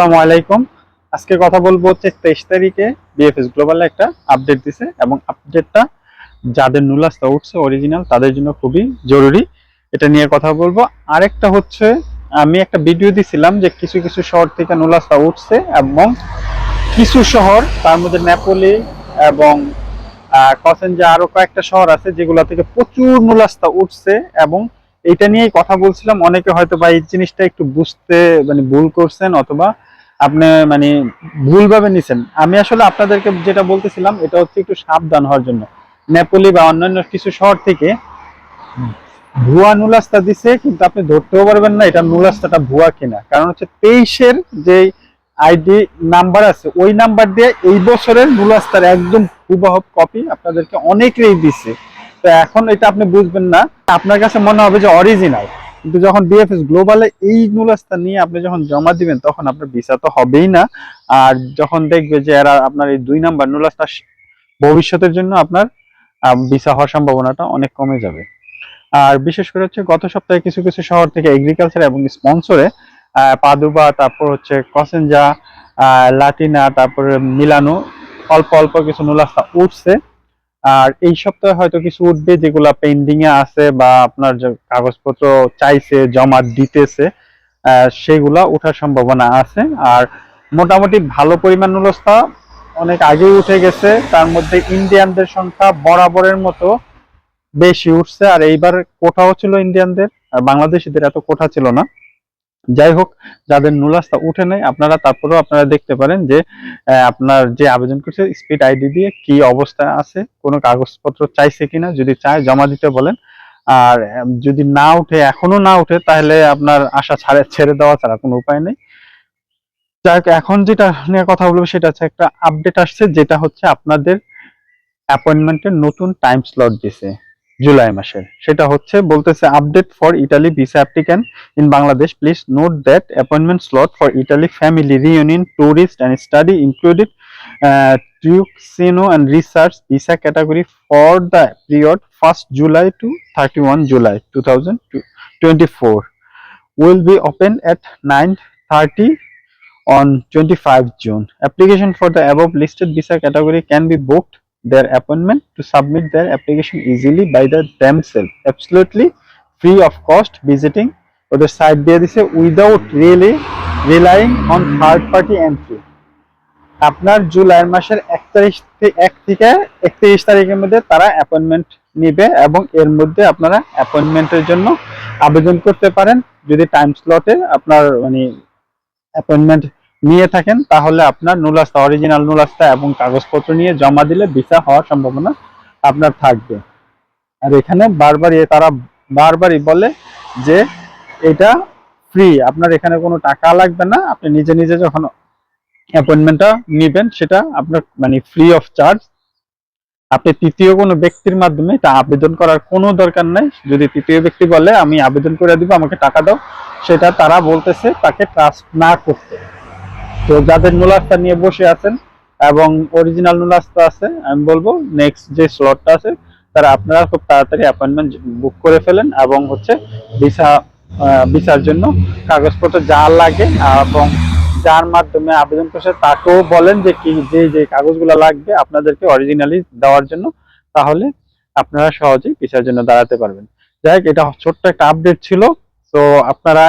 আসসালামু আলাইকুম। আজকে কথা বলব হচ্ছে তেইশ তারিখে বিএফএস গ্লোবাল একটা আপডেট দিছে এবং আপডেটটা যাদের নুলাস্তা উঠছে অরিজিনাল তাদের জন্য খুবই জরুরি। এটা নিয়ে কথা বলব। আরেকটা হচ্ছে, আমি একটা ভিডিও দিছিলাম যে কিছু কিছু শহর থেকে নুলাস্তা উঠছে এবং কিছু শহর, তার মধ্যে নেপোলি এবং কসেনজা আরও কয়েকটা শহর আছে যেগুলো থেকে প্রচুর নুলাস্তা উঠছে এবং এটা নিয়েই কথা বলছিলাম। অনেকে হয়তো বা এই জিনিসটা একটু বুঝতে মানে ভুল করছেন অথবা আপনি মানে ভুলভাবে নিছেন। আমি আসলে আপনাদেরকে যেটা বলতেছিলাম, এটা হচ্ছে একটু সাবধান হওয়ার জন্য। নেপোলি বা অন্যান্য কিছু শহর থেকে ভুয়া নুলাস্তা দিছে, কিন্তু আপনি ধরতেও পারবেন না এটা নুলাস্তাটা ভুয়া কিনা। কারণ হচ্ছে তেইশের যে আইডি নাম্বার আছে, ওই নাম্বার দিয়ে এই বছরের নুলাস্তার একদম হুবহব কপি আপনাদেরকে অনেকেই দিছে। তো এখন এটা আপনি বুঝবেন না। আপনার কাছে মনে হবে যে অরিজিনাল কিন্তু যখন বিএফএস গ্লোবালে এই নুলাসটা নিয়ে আপনি যখন জমা দিবেন, তখন আপনার ভিসা তো হবেই না। আর যখন দেখবে যে এরা আপনার এই দুই নাম্বার নুলাসটা ভবিষ্যতের জন্য আপনার ভিসা হওয়ার সম্ভাবনাটা অনেক কমে যাবে। আর বিশেষ করে হচ্ছে গত সপ্তাহে কিছু কিছু শহর থেকে এগ্রিকালচার এবং স্পন্সরে পাদুবা, তারপর হচ্ছে কসেনজা লাটিনা, তারপরে মিলানো, অল্প অল্প কিছু নুলাস্তা উঠছে। আর এই সপ্তাহে হয়তো কিছু উঠবে যেগুলা পেন্ডিং এ আছে বা আপনার কাগজপত্র চাইছে, জমা দিতেছে সেগুলা ওঠার সম্ভাবনা আছে। আর মোটামুটি ভালো পরিমাণ নুলস্থা অনেক আগেই উঠে গেছে, তার মধ্যে ইন্ডিয়ানদের সংখ্যা বরাবরের মতো বেশি উঠছে। আর এইবার কোঠাও ছিল ইন্ডিয়ানদের আর বাংলাদেশিদের এত কোঠা ছিল না। যাই হোক, যাদের নুলাস্তা উঠে নেই, আপনারা তারপরেও আপনারা দেখতে পারেন যে আপনার যে আবেদন করছে স্পিড আইডি দিয়ে কি অবস্থায় আছে, কোনো কাগজপত্র চাইছে কিনা, যদি চায় জমা দিতে বলেন। আর যদি না উঠে, এখনও না উঠে, তাহলে আপনার আশা ছাড়ে, ছেড়ে দেওয়া ছাড়া কোনো উপায় নেই। যাই এখন যেটা নিয়ে কথা বলব, সেটা হচ্ছে একটা আপডেট আসছে, যেটা হচ্ছে আপনাদের অ্যাপয়েন্টমেন্টের নতুন টাইম স্লট দিছে। জুলাই মাসের সেটা হচ্ছে, বলতেছে update for Italy visa applicant in Bangladesh please note that appointment slot for Italy family reunion tourist and study included ট্রিউক্সিনো and research visa category for the period first July to thirty one July two thousand twenty four will be open at 9:30 on 25 June. Application for the above listed visa category can be booked their appointment to submit their application easily by the themselves. Absolutely free of cost visiting. ওদের site দিয়ে দিছে without really relying on third party entry আপনার জুলাই মাসের এক তারিখ এক থেকে একত্রিশ তারিখের মধ্যে তারা অ্যাপয়েন্টমেন্ট নিবে এবং এর মধ্যে আপনারা অ্যাপয়েন্টমেন্টের জন্য আবেদন করতে পারেন। যদি টাইম স্লটে আপনার মানে অ্যাপয়েন্টমেন্ট নিয়ে থাকেন, তাহলে আপনার নুলাস্তা অরিজিনাল নুলাস্তা এবং কাগজপত্র নিয়ে জমা দিলে ভিসা হওয়ার সম্ভাবনা আপনার থাকবে। আর এখানে বারবারই তারা বারবারই বলে যে এটা ফ্রি আপনার এখানে কোনো টাকা লাগবে না, আপনি নিজে নিজে যখন অ্যাপয়েন্টমেন্টটা নেবেন, সেটা আপনার মানে ফ্রি অফ চার্জ আপনি তৃতীয় কোনো ব্যক্তির মাধ্যমে তা আবেদন করার কোনো দরকার নাই। যদি তৃতীয় ব্যক্তি বলে, আমি আবেদন করে দিব, আমাকে টাকা দাও, সেটা তারা বলতেছে, তাকে ট্রাস্ট না করতে। তো যাদের নুলাস্তা নিয়ে বসে আছেন এবং অরিজিনাল নুলাস্তা আছে, আমি বলব নেক্সট যে স্লটটা আছে, তারা আপনারা খুব তাড়াতাড়ি অ্যাপয়েন্টমেন্ট বুক করে ফেলেন এবং হচ্ছে ভিসা ভিসার জন্য কাগজপত্র যা লাগে এবং যার মাধ্যমে আবেদন করছে তাকেও বলেন যে কি, যে যে কাগজগুলো লাগবে আপনাদেরকে অরিজিনালি দেওয়ার জন্য, তাহলে আপনারা সহজেই ভিসার জন্য দাঁড়াতে পারবেন। যাই হোক, এটা ছোট্ট একটা আপডেট ছিল। তো আপনারা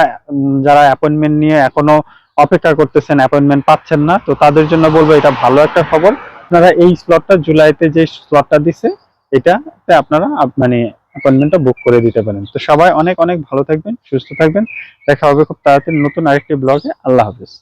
যারা অ্যাপয়েন্টমেন্ট নিয়ে এখনও অপেক্ষা করতেছেন অ্যাপয়েন্টমেন্ট পাচ্ছেন না, তো তাদের জন্য বলব এটা ভালো একটা খবর। আপনারা এই স্লটটা জুলাইতে যে স্লটটা দিছে, এটাতে আপনারা মানে অ্যাপয়েন্টমেন্টটা বুক করে দিতে পারেন। তো সবাই অনেক অনেক ভালো থাকবেন, সুস্থ থাকবেন। দেখা হবে খুব তাড়াতাড়ি নতুন আরেকটি ব্লগে আল্লাহ হাফিজ।